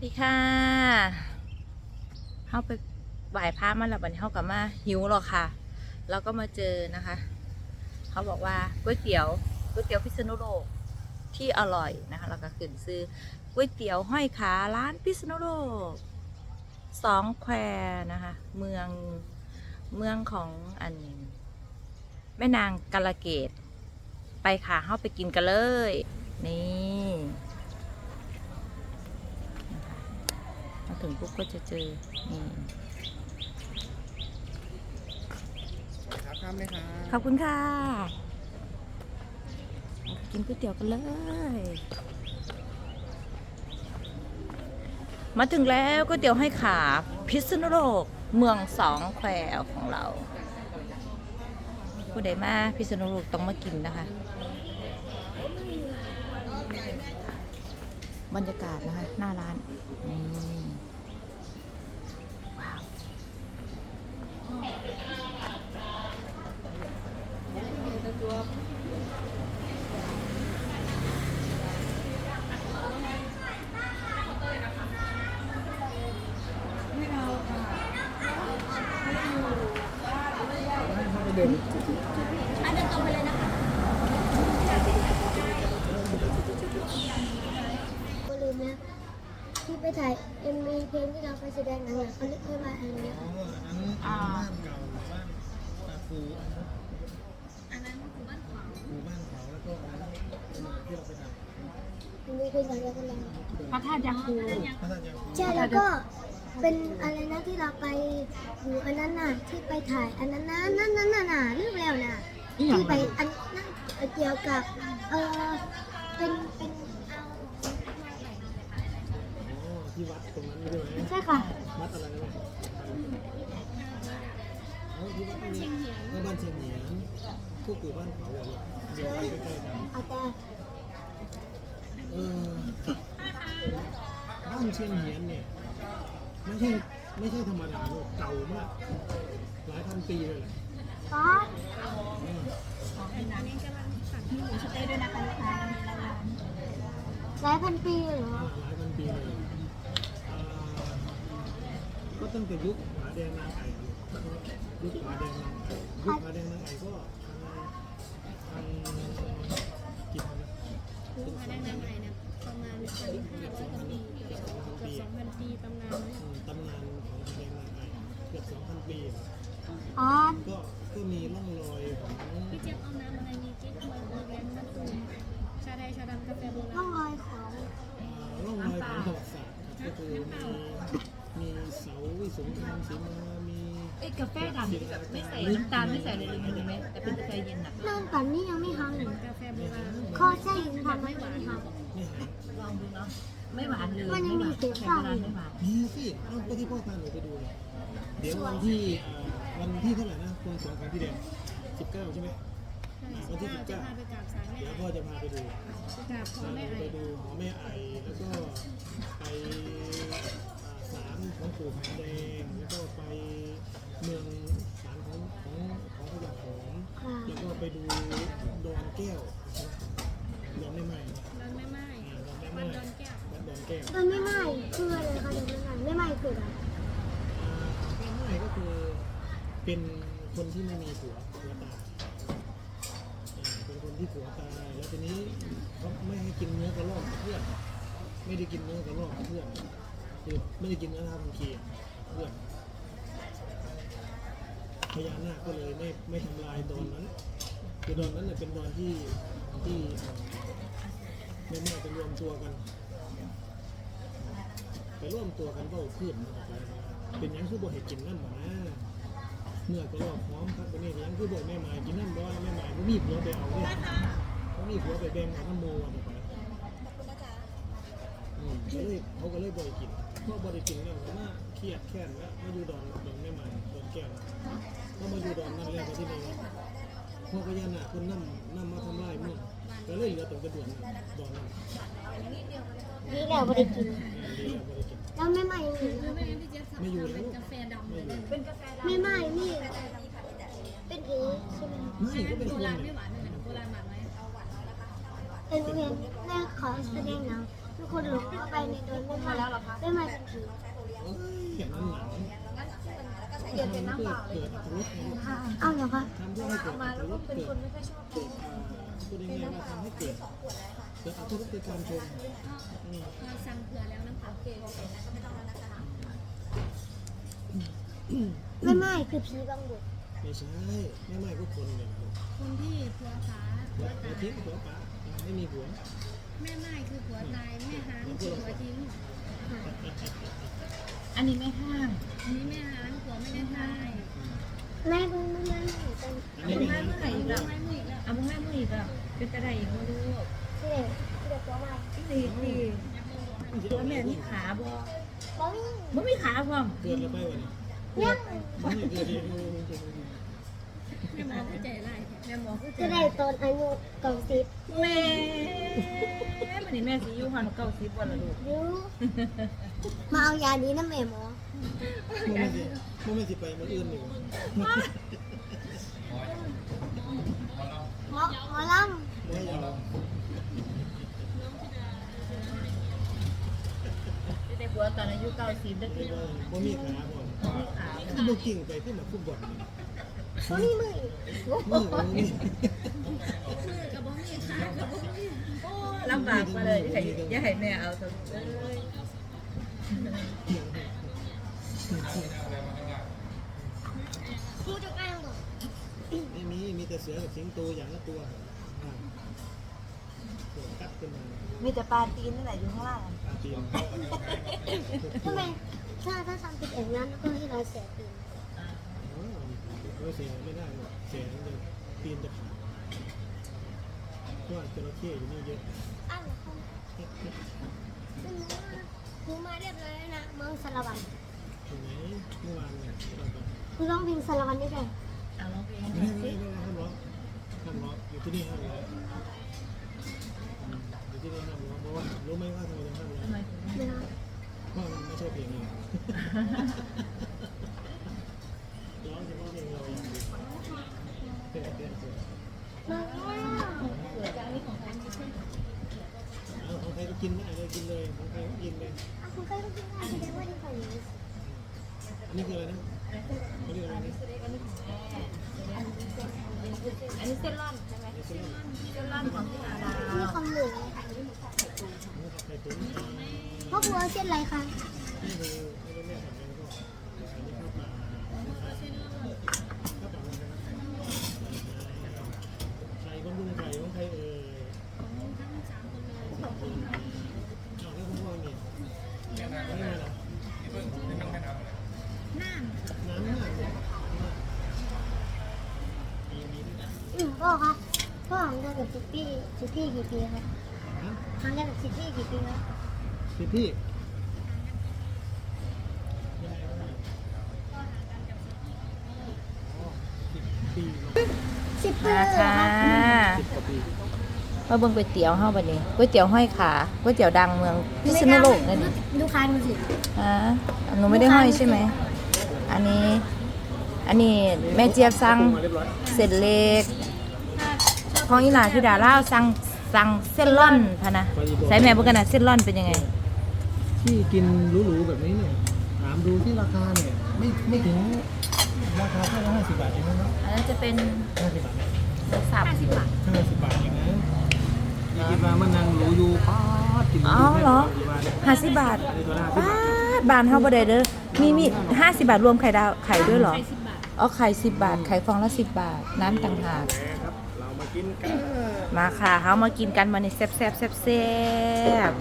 วัสดีค่ะเข้าไปบ่ายพระมาแล้วบัดนี้เข้ากลับมาหิวหรอกค่ะ แล้วก็มาเจอนะคะ เขาบอกว่าก๋วยเตี๋ยวก๋วยเตี๋ยวพิษณุโลกที่อร่อยนะคะแล้วก็ขึ้นซื้อก๋วยเตี๋ยวห้อยขาร้านพิษณุโลกสองแควนะคะ เมืองเมืองของอันแม่นางกาลเกต ไปค่ะเข้าไปกินกันเลย นี่ ถึงปุ๊บก็จะเจอนี่ครับข้ามเลยครับขอบคุณค่ะ กินก๋วยเตี๋ยวกันเลย มาถึงแล้วก๋วยเตี๋ยวให้ขาพิษณุโลกเมืองสองแควของเรา ผู้ใดมาพิษณุโลกต้องมากินนะคะ บรรยากาศนะคะ หน้าร้านนี่ Hey. ถ่ายเอ็มวีเพลงที่เราไปแสดงหนังอะเขาเรียกว่าอะไรนะอ๋ออันนั้นบ้านเก่าบ้านตาคูอันนั้นหมู่บ้านขวางหมู่บ้านขวางแล้วก็อันนั้นที่เราไปทำเอ็มวีเพลงหนังเราก็ลองพระธาตุยาคูพระราชยาคูใช่แล้วก็เป็นอะไรนะที่เราไปอยู่อันนั้นน่ะที่ไปถ่ายอันนั้นนะนั่นนั่นน่ะน่ะลืมแล้วน่ะที่ไปอันนั่นเกี่ยวกับเออเป็นเป็น อ๋อ ที่วัดตรงนั้นใช่ไหมใช่ค่ะ วัดอะไรนะอ๋อที่วัดนี้ก็บ้านเชียงเหนียนพวกอยู่บ้านเขาอะเดี๋ยวไปใกล้ๆกันเอาแต่เออบ้านเชียงเหนียนเนี่ยไม่ใช่ไม่ใช่ธรรมดาลูกเก่ามากหลายพันปีเลยแหละก็หลายพันปีเหรออ่าหลายพันปีเลยอ่า ก็ตั้งแต่ยุคผาแดงนางไอ่ยุคผาแดงนางไอ่ยุคผาแดงนางไอ่ก็ทางกี่พันนะคือพาได้นางไนประมาณพันห้าร้อยกว่าปีเกือบสองพันปีตำนานนะอืมตำนานของผาแดงนางไอ่เกือบสองพันปีอ๋อก็ก็มีร่องรอยของพี่เจี๊ยบเอาน้ำอะไรมีเจ๊กมาเออแกนมะตูมชาไทยชาดำกาแฟโบร่ราองรอยของอ่าร่องรอยของประวัติศาสตร์ก็คือ สาวิสงครามสีมามีเอ้ยกาแฟดำที่แบบไม่ใส่น้ำตาลไม่ใส่อะไรเลยมีไหมแต่เป็นกาแฟเย็นอะนั่นตอนนี้ยังไม่ทำกาแฟโบราณข้อใช่ยังทำไม่ได้ทไม่หายลองดูเนาะไม่หวานเลยมันยังมีเศษแค่ซากโบราณไม่หวานมีสิเอ้าก็ที่พ่อพาหนูไปดูเลยเดี๋ยววันที่อ่าวันที่เท่าไหร่นะควงสองกันที่แดงสิบเก้าใช่ไหมใช่สิบเก้าจะพาไปกราบสารแม่เดี๋ยวไอพ่อจะพาไปดูไปกราบพ่อแม่ไอไปดูหอแม่ไอแล้วก็ไป อ่าศาลของปู่ผาแดงแล้วก็ไปเมืองศาลของของของพระยาหอมค่ะแล้วก็ไปดูดอนแก้วดอนไม่ไหม้ดอนแม่ไม้อ่าดอนไม่ดไหม้ดอนแก้วดอนแก้วโดยไม่ไหม้คืออะไรคะโดยไม่ไหม้ไม่ไหม้คืออะไรอ่าไม่ไหม้ก็คือเป็นคนที่ไม่มีผัวผัวตายอ่าเป็นคนที่ผัวตายแล้วทีนี้เขาไม่ให้กินเนื้อกระรอกกับเพื่อนไม่ได้กินเนื้อกระรอกกับเพื่อน คือไม่ได้กินเนื้อทำเคียเพื่อนพญานาคก็เลยไม่ไม่ทำลายดอนนั้นคือดอนนั้นเนี่ยเป็นดอนที่ที่แม่แม่จะรวมตัวกัน ไปร่วมตัวกันเบ้าขึ้นเป็นยังคือบ่ให้กินนั่นบ่นะเนื้อก็รอบพร้อมครับตัวนี้ยังคือบ่แม่หมายกินนั่นบ่แม่หมายบ่มีผัวไปเอาเนี่ยบ่มีผัวไปแบ่งเอาน้ำโมอันนี้ไปอืมก็เลยเขาก็เลยบ่ได้กิน เพราะบ่ได้กินแล้วมาเครียดแค้นแล้วมาอยู่ดอนดอนแม่ใหมายดอนแก้วก็มาอยู่ดอนนั่นแล้วก็ที่นี่พวกพญานาคเพิ่นนำนำมาทำลายมืองก็เลยเหลือตรงกระดวนนั่นดอนนั่นนี่แหละไม่ได้กินดีแล้วบ่ได้กินแล้วไม่ไหม้นี่อไม่งั้นพี่เจี๊ยบทำเป็นกาแฟดำไม่ไหม้นี่เป็นผีใช่ไหมไม่ก็เป็นโบราณไม่หวานเหมือนโบราณหวานไหมเป็นเพียงแม่ขอแสดงหนัง ทุกคนหลงเข้าไปในโดยไม่มาแล้วหรอคะไม่มาจริงเอ้ยอย่างนั้นหนังเกิดเป็นน้ำเปล่าเกิดอัตลดๆเอาเหรอคะทำเพื่อให้เกิดอัตลดเกิดเกิดพูดง่ายๆว่าทำให้เกิดเกิดอัตลดในการชมอืมเราสั่งเผื่อแล้วนะคะโอเคโอเคไม่ไม่คือผีบางบุตรไม่ใช่ไม่ไม่ก็คนเนี่ยคนที่ผัวขาผัวหัวตาทิ้งหัวป๋าไม่มีหัวแม่ไม้คือผัวตาย แม่หานคือผัวทิ้งอันนี้ไม่ห้างอันนี้แม่ห้านผัวไม่ได้ตายแม่เพิ่งไม่ได้เป็นอันนี้ไม่ไม่ใช่เมื่อไหร่อีกแล้วไม่มืออีกแล้เอามึงไม่มืออีกแล้วเป็นกระไดอีกบ่ลูกที่เด็กที่เด็กตัวใหม่ที่ดีดีว่าแม่มีขาบ่บอมี่บ่มีขาพร้อมเกิดแล้วไปวันนี้ยังไม่เกิดเอง แม่หมอเข้าใจไรแม่หมอเข้าใจจะได้ตอนอายุเก่าสิบแม่วันนี้แม่สิอยู่หันเก้าสิบวันละลูกยูมาเอายานี้นะแม่หมอมันไม่สิมันไม่สิไปมันอื่นอยู่หมอหมอลไม่ยอมจะได้ผัวตอนอายุเก้าสิบได้ไม่กี่ได้มันมีขาบ่มีขาที่บุกิ่งไปขึ้นมาฟุตบอลำ บอมี่มืออีกมือมันมีมือกับบ่มีขากับบ่มีโอ้ลำบากมาเลยอย่าให้อย่าให้แม่เอาตัวเลยพูดจะแกล้งบอกไม่มี มีแต่เสือกับสิงโตอย่างละตัวตัวกัดขึ้นมามีแต่ปลาตีนนั่นแหละอยู่ข้างล่างตาตีนทำไมถ้าถ้าทำผิดอย่างนั้นก็ให้เราเสียปีนโอ้ ยเสียไม่ได้หรอกเสียมันจะตีนจะขาดเพราะว่าจระเข้อยู่นี่เยอะอ้าวเหรอคือมาเรียบร้อยแล้วนะเมืองสารวัตรเห็นไหมเมื่อวานเนี่ยเราไปคือร้องเพลงสารวัตรได้ไหมเอาลองเพลงไม่ไม่ไม่ไม่ห้ามร้องห้ามร้องอยู่ที่นี่ห้ามร้องอยู่ที่นี่ห้ามร้องเพราะว่ารู้ไหมว่าทำไมต้องห้ามร้องทำไมถึงไม่นะเพราะมันไม่ใช่เพลงเรา ร้องเฉพาะเพลงเราอย่างเดียวเต้นเต้นเต้นมาสวยจังนี่ของใครไม่ใช่เอาของใครก็กินได้เลยกินเลยของใครก็กินเลยอะคุณเคยรู้จักแสดงว่าที่ฝั่งนี้อันนี้คืออะไรนะเขาเรียกอะไรนะอันนี้เส้นร่อนใช่ไหมเซลล์เส้นร่อนของที่อาดามีคำหนึ่งนี่ครับไข่ะพ่อครัวเช่นไรคะ นี่คือไม่ได้แม่ทำเองก็อันนี้ข้าวปลาข้าวปลาไข่บำรุงไข่ของใครเอ่ย ของทั้งสามคนเลย เอาที่คุณพ่อมีไม่มาหรอ น้ำ น้ำมากมีมีด้วยนะ อืม พ่อคะพ่อทำได้กับซิตี้ซิตี้กี่ปีคะฮะทำได้กับซิตี้กี่ปีคะพี่พี่สิบปีมาเหรอค่ะสิบกว่าปีมาเบิ่งก๋วยเตี๋ยวเฮาบัดนี้ก๋วยเตี๋ยวห้อยขาก๋วยเตี๋ยวดังเมืองพิษณุโลกนั่นดูคานดูสิฮะหนูไม่ได้ห้อยใช่ไหมอันนี้ อันนี้แม่เจี๊ยบสั่งมาเรียบร้อยเส้นเล็ก ของอีหลาคือดาล่าวสั่งสั่งเส้นร่อนพะนะใส่แม่บ่กันนะเส้นร่อนเป็นยังไง ที่กินหรูๆแบบนี้เนี่ยถามดูที่ราคาเนี่ยไม่ไม่ถึงราคาแค่ละห้าสิบบาทเองนะอันนั้นจะเป็นห้าสิบบาทหมูสับห้าสิบบาทเองนะนี่คิดว่ามันนั่งหรูอยู่ป๊าดกินอ๋อเหรอห้าสิบบาทในตัวละห้าสิบบาบาททบานเฮาบ่ได้เด้อมีมีห้าสิบบาทรวมไข่ดาวไข่ด้วยเหรออ๋อไข่สิบบาทไข่ฟองละสิบบาทน้ำต่างหากครับเรามา กินกันมาค่ะเฮามากินกันมาในแซ่บแซ่บแซ่บแซ่บ